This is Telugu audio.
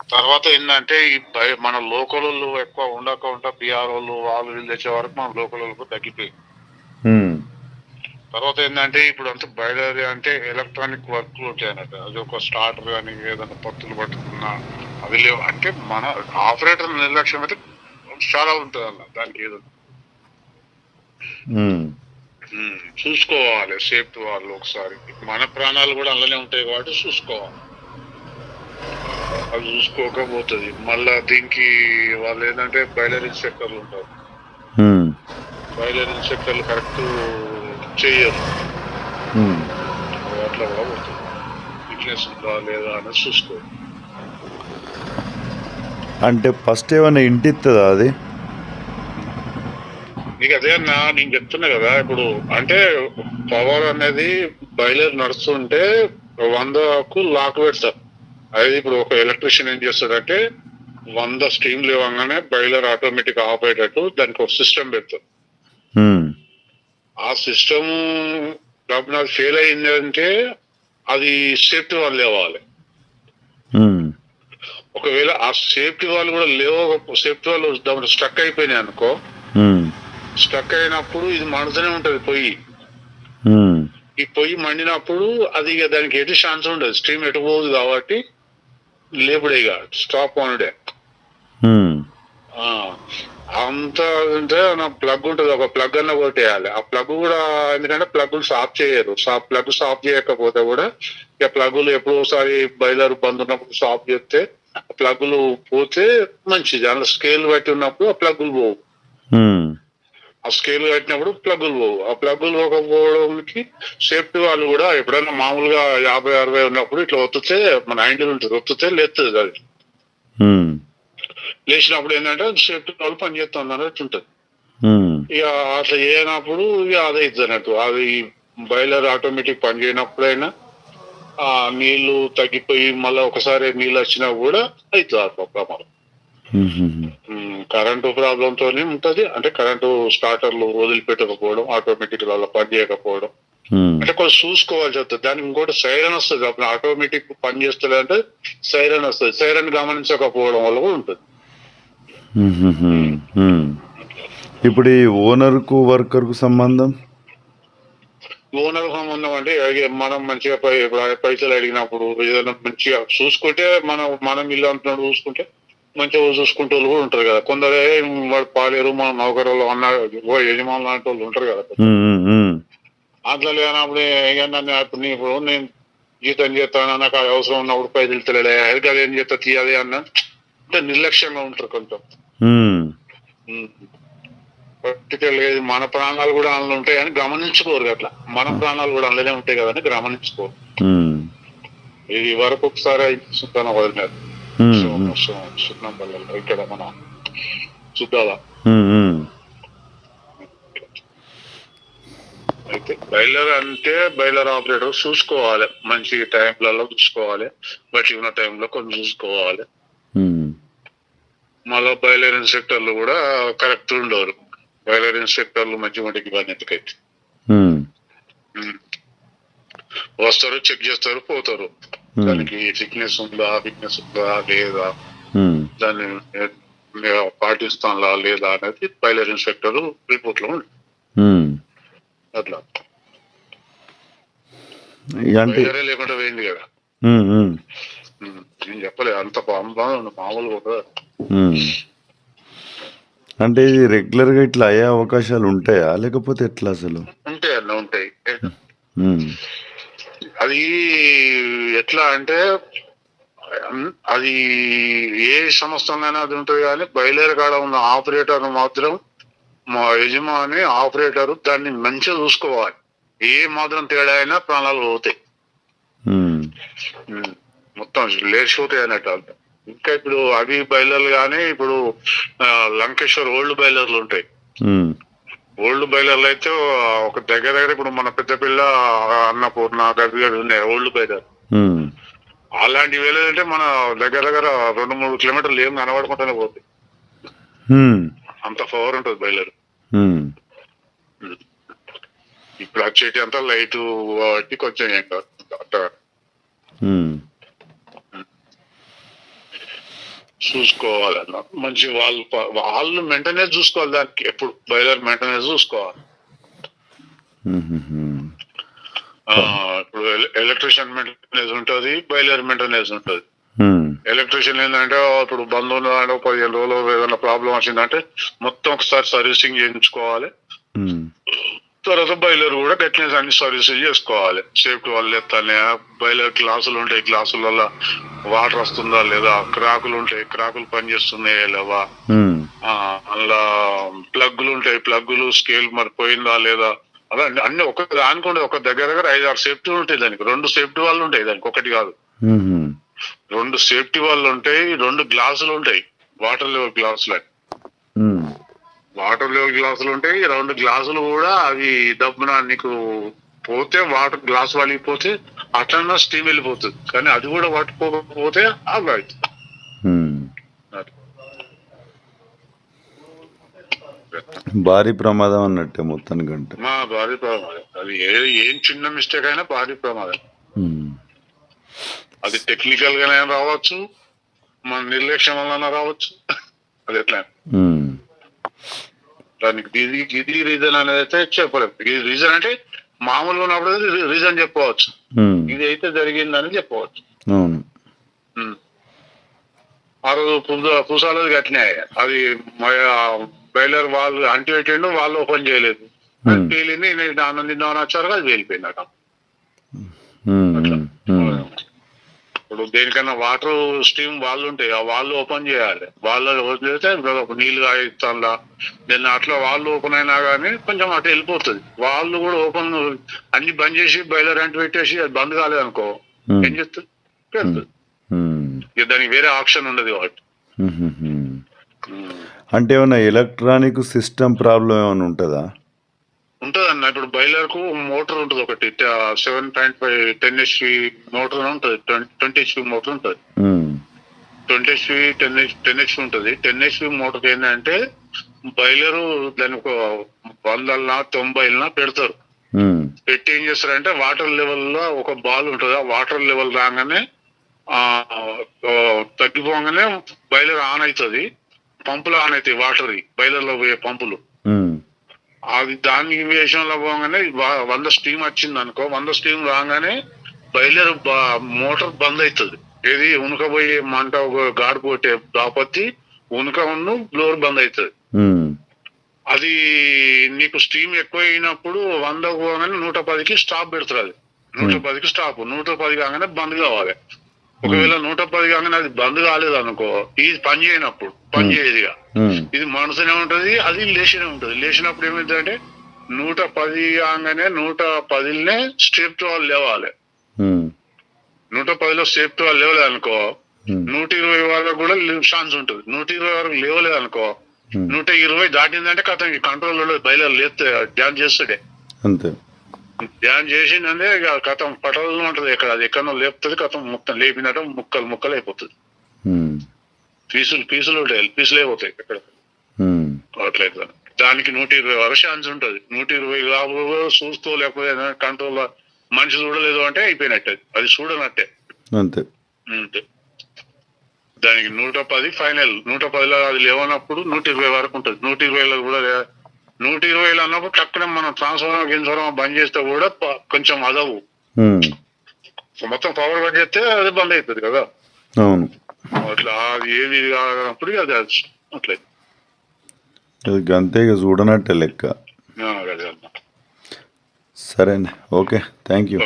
తర్వాత ఏంటంటే ఈ మన లోకల్ ఎక్కువ ఉండకుండా పిఆర్ వాళ్ళు వాళ్ళు వీళ్ళు తెచ్చే వరకు మన లోకల్ తగ్గిపోయి తర్వాత ఏంటంటే ఇప్పుడు అంతా బయలుదేరి అంటే ఎలక్ట్రానిక్ వర్క్లు ఉంటాయి అన్నట్టు అది ఒక స్టార్టర్ కానీ ఏదైనా పత్తులు పట్టుకున్నా అవి లేవు. అంటే మన ఆపరేటర్ నిర్లక్ష్యం అయితే చాలా ఉంటుంది అన్న దానికి ఏదో. చూసుకోవాలి. సేఫ్టీ వాళ్ళు ఒకసారి. మన ప్రాణాలు కూడా అందులోనే ఉంటాయి కాబట్టి చూసుకోవాలి. అది చూసుకోకపోతుంది. మళ్ళా దీనికి వాళ్ళు ఏంటంటే బయలర్ ఇన్స్పెక్టర్లు ఉంటారు. బయలర్ ఇన్స్పెక్టర్లు కరెక్ట్ చేయరు ఉమ్. అట్లా కూడా పోతుంది ఫిట్నెస్ ఉందా లేదా అనేది చూసుకోవాలి అంటే ఫస్ట్ ఏమైనా ఇంటి ఇస్తుందా అది? నీకు అదే అన్న నేను చెప్తున్నా కదా ఇప్పుడు అంటే పవర్ అనేది బయలుదేరి నడుస్తుంటే వందకు లాక్ పెడతారు. అది ఇప్పుడు ఒక ఎలక్ట్రీషియన్ ఏం చేస్తాడంటే వంద స్టీమ్ లేవగానే బయలర్ ఆటోమేటిక్ ఆఫ్ అయ్యేటట్టు దానికి ఒక సిస్టమ్ పెడతారు ఉమ్, ఆ సిస్టమ్ నాది ఫెయిల్ అయింది అంటే అది సేఫ్టీ వాళ్ళు లేవాలి. ఒకవేళ ఆ సేఫ్టీ వాళ్ళు కూడా లేవు సేఫ్టీ వాళ్ళు దాంట్లో స్టక్ అయిపోయినాయి అనుకో స్టక్ అయినప్పుడు ఇది మండుతూనే ఉంటది పొయ్యి. ఈ పొయ్యి మండినప్పుడు అది దానికి ఎటు ఛాన్స్ ఉండదు. స్ట్రీమ్ ఎటు పోదు కాబట్టి ఇక స్టాప్ ఆనుడే అంత అంటే నా ప్లగ్ ఉంటుంది ఒక ప్లగ్ అన్న కొట్టేయాలి. ఆ ప్లగ్ కూడా ఎందుకంటే ప్లగ్లు సాఫ్ చేయరు. ప్లగ్ సాఫ్ చేయకపోతే కూడా ఇక ప్లగ్లు ఎప్పుడోసారి బయలుదేరి బంద్ ఉన్నప్పుడు సాఫ్ చేస్తే ఆ ప్లగ్లు పోతే మంచిది. అందులో స్కేల్ బట్టి ఉన్నప్పుడు ఆ ప్లగ్లు పోవు. ఆ స్కేల్ కట్టినప్పుడు ప్లగ్లు పోవు. ఆ ప్లగ్లు పోకపోవడానికి సేఫ్టీ వాళ్ళు కూడా ఎప్పుడైనా మామూలుగా యాభై అరవై ఉన్నప్పుడు ఇట్లా ఒత్తితే మన హ్యాండిల్ ఉంటుంది. ఒత్తితే లేస్తుంది అది. లేచినప్పుడు ఏంటంటే సేఫ్టీ వాళ్ళు పనిచేస్తుంది అన్నట్టు ఉంటుంది. ఇక అట్లా చేయనప్పుడు ఇక అదే ఇద్ది అన్నట్టు. అది బయలర్ ఆటోమేటిక్ పని చేయనప్పుడైనా ఆ నీళ్ళు తగ్గిపోయి మళ్ళీ ఒకసారి నీళ్ళు వచ్చినా కూడా అవుతుంది ఆ ప్రమాదం. కరెంటు తోనే ఉంటది. అంటే కరెంటు స్టార్టర్లు వదిలిపెట్టకపోవడం ఆటోమేటిక్ అలా పని చేయకపోవడం. ఉమ్, అంటే కొంచెం చూసుకోవాల్సి వస్తుంది. దానికి ఇంకోటి సైరన్ వస్తుంది. అప్పుడు ఆటోమేటిక్ పని చేస్తుంది అంటే సైరన్ వస్తుంది సైరన్ గమనించకపోవడం వల్ల కూడా ఉంటుంది. ఉమ్, ఉమ్. ఇప్పుడు ఈ ఓనర్కు వర్కర్కు సంబంధం? ఓనర్ సంబంధం అంటే మనం మంచిగా పైసలు అడిగినప్పుడు ఏదైనా మంచిగా చూసుకుంటే మనం మనం ఇల్లు అంటున్నాడు చూసుకుంటే మంచిగా చూసుకుంటే వాళ్ళు కూడా ఉంటారు కదా. కొందరు "ఏ, వాడు పాలేరు మన నౌకరులు అన్న యజమానులు లాంటి వాళ్ళు ఉంటారు కదా. అట్లా లేనప్పుడు నన్ను ఇప్పుడు నీ ఇప్పుడు నేను జీతం చేస్తాను నాకు అది అవసరం ఉన్నప్పుడు పైసలు తెలియలే అది ఏం చేస్తా తీయాలి అన్న అంటే నిర్లక్ష్యంగా ఉంటారు కొంచెం. ఉమ్, పర్టికులర్ మన ప్రాణాలు కూడా అందులో ఉంటాయి అని గమనించుకోరు అట్లా. మన ప్రాణాలు కూడా అందులోనే ఉంటాయి కదా అని గమనించుకోరు. ఇది వరకు ఒకసారి వదిలినారు పల్లెల్లో ఇక్కడ మన సుద్దాల. అయితే బయలర్ అంటే బయలర్ ఆపరేటర్ చూసుకోవాలి. మంచి టైంలలో చూసుకోవాలి. బట్టి ఉన్న టైంలో కొంచెం చూసుకోవాలి. మళ్ళీ బయలర్ ఇన్స్పెక్టర్లు కూడా కరెక్ట్ ఉండరు బయలర్ ఇన్స్పెక్టర్లు మంచి మటుకి ఉమ్. వస్తారు చెక్ చేస్తారు పోతారు. దానికి ఫిట్నెస్ ఉందా ఫిట్నెస్ ఉందా లేదా? ఉమ్, దాన్ని పాటిస్తాంలా లేదా అనేది బయలర్ ఇన్స్పెక్టర్ రిపోర్ట్లో ఉంది. ఉమ్. అట్లా. లేకుండా పోయింది కదా. నేను చెప్పలే అంత ఉండదు ఉమ్. అంటే ఇది రెగ్యులర్గా ఇట్లా అయ్యే అవకాశాలు ఉంటాయా? లేకపోతే ఎట్లా అసలు? ఉంటాయి అన్న ఉంటాయి. అది ఎట్లా అంటే అది ఏ సంస్థలైనా అది ఉంటుంది కానీ బయలుదేరి కాడ ఉన్న ఆపరేటర్ మాత్రం మా యజమాని ఆపరేటర్ దాన్ని మంచిగా చూసుకోవాలి. ఏ మాత్రం తేడా అయినా ప్రాణాలు పోతాయి. మొత్తం లేచిపోతాయి అన్నట్టు. ఇంకా ఇప్పుడు అవి బయలర్లు కానీ ఇప్పుడు లంకేశ్వర్ ఓల్డ్ బయలర్లు ఉంటాయి. ఓల్డ్ బయలర్లు అయితే ఒక దగ్గర దగ్గర ఇప్పుడు మన పెద్ద పిల్ల అన్నపూర్ణ గదిగడ ఉన్నాయి ఓల్డ్ బయలర్ ఉమ్, అలాంటివి వెళ్ళాలంటే మన దగ్గర దగ్గర రెండు మూడు కిలోమీటర్లు ఏం కనబడకుండానే పోతాయి ఉమ్, అంత పవర్ ఉంటుంది బయలర్ ఇప్పుడు వచ్చేటి అంతా లైట్ కాబట్టి కొంచెం ఏం కాదు. అంత చూసుకోవాలి అన్న. మంచి వాళ్ళు వాళ్ళు మెయింటెనెన్స్ చూసుకోవాలి దానికి. ఎప్పుడు బయలర్ మెయింటెనెన్స్ చూసుకోవాలి. ఇప్పుడు ఎలక్ట్రిషియన్ మెయింటెనెన్స్ ఉంటుంది బయలర్ మెయింటెనెన్స్ ఉంటుంది. ఎలక్ట్రిషియన్ ఏంటంటే ఇప్పుడు బంద్ ఉన్నాడు పదిహేను రోజులు ఏదైనా ప్రాబ్లం వచ్చిందంటే మొత్తం ఒకసారి సర్వీసింగ్ చేయించుకోవాలి. తర్వాత బయలర్ కూడా గట్టినెస్ అన్ని సర్వీసింగ్ చేసుకోవాలి. సేఫ్టీ వాళ్ళు ఎత్తానే బయలర్ గ్లాసులు ఉంటాయి గ్లాసులలో వాటర్ వస్తుందా లేదా? క్రాకులు ఉంటాయి క్రాకులు పనిచేస్తున్నాయా లేవా? అందులో ప్లగ్లు ఉంటాయి ప్లగ్లు స్కేల్ మరి పోయిందా లేదా? అలా అన్ని- ఒక దానికి ఒక దగ్గర దగ్గర ఐదు ఆరు సేఫ్టీ ఉంటాయి దానికి. రెండు సేఫ్టీ వాళ్ళు ఉంటాయి దానికి. ఒకటి కాదు. రెండు సేఫ్టీ వాళ్ళు ఉంటాయి రెండు గ్లాసులు ఉంటాయి. వాటర్ లెవెల్ గ్లాసులు. వాటర్ లెవెల్ గ్లాసులు ఉంటాయి రెండు గ్లాసులు కూడా అవి దబ్బున నీకు పోతే వాటర్ గ్లాస్ వలిగిపోతే అట్లన్నా స్టీమ్ వెళ్ళిపోతుంది. కానీ అది కూడా పట్టుకోకపోతే అవి అవుతుంది. భారీ ప్రమాదం అన్నట్టే మొత్తానికంటే. మా భారీ ప్రమాదం. అది ఏ ఏం చిన్న మిస్టేక్ అయినా భారీ ప్రమాదం. అది టెక్నికల్ గానే రావచ్చు. మన నిర్లక్ష్యం వలన రావచ్చు. అది ఎట్లా. దానికి ఇది ఇది రీజన్ అనేది అయితే చెప్పలేము ఇది రీజన్ అంటే మామూలుగా ఉన్నప్పుడు రీజన్ చెప్పవచ్చు. ఇది అయితే జరిగిందని చెప్పవచ్చు. ఆ రోజు పుస- పుసాలది కట్టినా అది బయలర్ వాళ్ళు అంటి పెట్టిండు వాళ్ళు ఓపెన్ చేయలేదు. పేలింది నేను ఆనందిద్దామని వచ్చారు అది పేలిపోయింది అక్కడ. మ్మ్. ఇప్పుడు దేనికన్నా వాటర్ స్టీమ్ వాళ్ళు ఉంటాయి ఆ వాళ్ళు ఓపెన్ చేయాలి. వాళ్ళు ఓపెన్ చేస్తే ఒక నీళ్ళు కాయిస్తానులా దాన్ని అట్లా వాళ్ళు ఓపెన్ అయినా కానీ కొంచెం అటు వెళ్ళిపోతుంది. వాళ్ళు కూడా ఓపెన్ అన్ని బంద్ చేసి బయలర్ అంటి పెట్టేసి అది బంద్ కాలేదు అనుకో మ్మ్. ఏం చేస్తుంది పెడుతుంది. మ్మ్. ఇక దానికి వేరే ఆప్షన్ ఉండదు కాబట్టి. అంటే ఏమన్నా ఎలక్ట్రానిక్ సిస్టమ్ ప్రాబ్లం ఏమైనా ఉంటుందా? ఉంటది అన్న ఇప్పుడు బయలర్కు మోటార్ ఉంటుంది ఒకటి seven point five ten HP motor ఉంటుంది ట్వంటీ హెచ్పి మోటార్ ఉంటుంది. Twenty HP ten ten HP ఉంటుంది టెన్ హెచ్పి మోటార్ ఏంటంటే బయలరు దాని ఒక వందలనా తొంభైలనా పెడతారు. పెట్టి ఏం చేస్తారంటే వాటర్ లెవెల్లో ఒక బాల్ ఉంటుంది ఆ వాటర్ లెవెల్ రాగానే ఆ తగ్గిపోగానే బయలర్ ఆన్ అవుతుంది పంపులు ఆన్ అవుతాయి వాటర్ బయలర్లో పోయే పంపులు. అది దాని విషయంలో పోగానే వంద స్టీమ్ వచ్చింది అనుకో వంద స్టీమ్ రాగానే బయలుదేరి మోటార్ బంద్ అవుతుంది. ఏది ఉనకపోయే మంట ఒక గాడి పోతే దాపత్తి ఉనక ఉన్న బ్లోర్ బంద్ అవుతుంది. అది నీకు స్టీమ్ ఎక్కువ అయినప్పుడు వంద పోగానే నూట పదికి స్టాప్ పెడుతుంది అది. నూట పదికి స్టాప్. నూట పది కాగానే బంద్ కావాలి. ఒకవేళ నూట పది కాగానే అది బంద్ కాలేదు అనుకో ఇది పని చేయనప్పుడు పని చేయదు ఇక మ్మ్. ఇది మనసునే ఉంటది అది లేచినే ఉంటది లేచినప్పుడు ఏమైందంటే నూట పది కాగానే నూట పదిలనే స్టెప్ వాళ్ళు లేవాలి మ్మ్. నూట పదిలో స్టెప్ వాళ్ళు లేవలేదు అనుకో మ్మ్. నూట ఇరవై వరకు కూడా ఛాన్స్ ఉంటుంది నూట ఇరవై వరకు లేవలేదు అనుకో. నూట ఇరవై దాటిందంటే కథ కంట్రోల్ బయలు లేస్తే ధ్యాన్ చేస్తాడే అంతే ధ్యాన్ చేసిందంటే ఇక కథం పటలు ఉంటది ఇక్కడ అది ఎక్కడో లేపుతుంది కథం మొత్తం లేపినట్టు ముక్కలు ముక్కలు అయిపోతుంది. పీసులు పీసులు ఉంటాయి. పీసులు అయిపోతాయి ఇక్కడ మ్మ్. అట్లయితే. దానికి నూట ఇరవై వరకు ఛాన్స్ ఉంటది. నూట ఇరవై కాపు చూస్తూ లేకపోతే కంట్రోల్ మనిషి చూడలేదు అంటే అయిపోయినట్టే. అది చూడనట్టే. అంతే. అంతే. దానికి నూట పది ఫైనల్ నూట పదిలో అది లేవనప్పుడు నూట ఇరవై వరకు ఉంటుంది. నూట ఇరవైలో కూడా లే- నూట ఇరవైలో అన్నప్పుడు టక్కున మనం ట్రాన్స్ఫార్మర్ గిన్స్ఫార్మర్ బంద్ చేస్తే కూడా కొంచెం అదవు. మొత్తం పవర్ బంద్ చేస్తే అది బంద్ అవుతుంది కదా. అవును. అట్లా అది ఏది కానప్పుడు అది అట్లే. ఇది అంతే ఇక చూడనట్టే లెక్క. అదే అన్న సరేనే. ఓకే. Thank you